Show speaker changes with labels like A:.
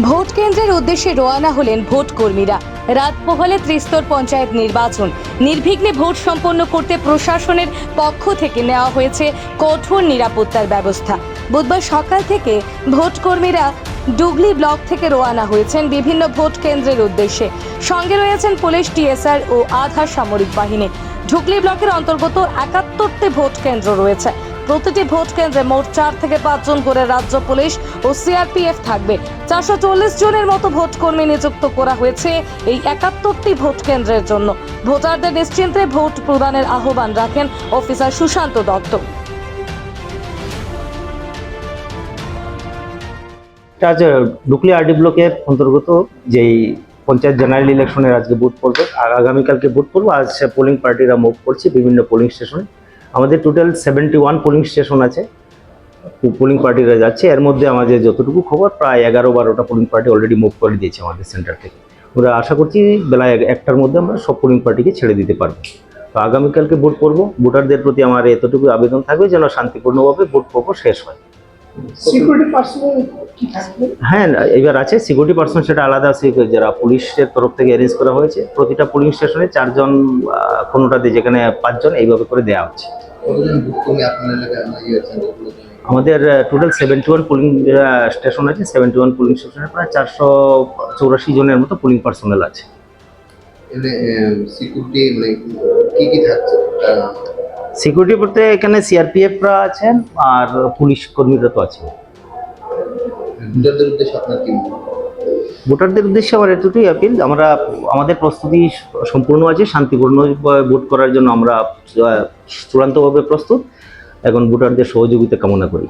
A: Vote কেন্দ্রের উদ্দেশ্যে রোয়ানা হলেন ভোট কর্মীরা। রাত পোহালে ত্রিস্তর পঞ্চায়েত নির্বাচন। নির্বিঘ্নে ভোট সম্পন্ন করতে প্রশাসনের পক্ষ থেকে নেওয়া হয়েছে কঠোর নিরাপত্তার ব্যবস্থা। বুধবার সকাল থেকে ভোট কর্মীরা ডুগলি ব্লক থেকে রওনা হয়েছেন বিভিন্ন ভোট কেন্দ্রের উদ্দেশ্যে। সঙ্গে রয়েছেন পুলিশ, টিএসআর ও আধা সামরিক বাহিনী। ঢুকলি ব্লকের অন্তর্গত একাত্তরটি ভোট কেন্দ্র রয়েছে। প্রতিটি ভোট কেন্দ্রে মোট চার থেকে পাঁচজন করে রাজ্য পুলিশ ও সিআরপিএফ থাকবে। চারশো চল্লিশ জনের মতো ভোট কর্মী নিযুক্ত করা হয়েছে এই একাত্তরটি ভোট কেন্দ্রের জন্য। ভোটারদের নিশ্চিন্তে ভোট প্রদানের আহ্বান রাখেন অফিসার সুশান্ত দত্ত।
B: আছে ডুকলি আরডি ব্লকের অন্তর্গত যেই পঞ্চায়েত জেনারেল ইলেকশনের আজকে বুথ পড়বে, আর আগামীকালকে বুথ পড়ব। আজ পোলিং পার্টিরা মুভ করছে বিভিন্ন পোলিং স্টেশনে আমাদের total seventy one polling station আছে পোলিং পার্টিরা যাচ্ছে। এর মধ্যে আমাদের যতটুকু খবর প্রায় এগারো বারোটা পোলিং পার্টি অলরেডি মুভ করে দিয়েছে আমাদের সেন্টার থেকে। আমরা আশা করছি বেলা এক- একটার মধ্যে আমরা সব পোলিং পার্টিকে ছেড়ে দিতে পারব। তো আগামীকালকে ভোট পড়ব ভোটারদের প্রতি আমার এতটুকু আবেদন থাকবে যেন শান্তিপূর্ণভাবে ভোট পর্ব শেষ হয়। হ্যাঁ এবার আছে সিকিউরিটি পার্সন সেটা আলাদা আছে। যারা পুলিশের তরফ থেকে অ্যারেঞ্জ করা হয়েছে প্রতিটা পুলিং স্টেশনে চারজন কোনোটাতে যেখানে পাঁচজন এইভাবে করে দেওয়া হচ্ছে।
C: কতজন বুক কর্মী আপনার এলাকায়? ইয়ে আছেন
B: আমাদের total seventy one polling station আছে। সেভেন্টি ওয়ান পুলিং স্টেশনে প্রায় চারশো চৌরাশি জনের মতো পুলিং পার্সোনাল আছে।
C: সিকিউরিটি মানে কি কি থাকছে? আহ,
B: সিকিউরিটি বলতে এখানে সিআরপিএফরা আছেন আর পুলিশ কর্মীরা তো আছে
C: উদ্দেশ্যে আপনার কি?
B: ভোটারদের উদ্দেশ্যে আমার এতটুকুই আপিল আমরা আমাদের প্রস্তুতি সম্পূর্ণ আছে, শান্তিপূর্ণ ভোট করার জন্য আমরা চূড়ান্তভাবে প্রস্তুত। এখন ভোটারদের সহযোগিতা কামনা করি।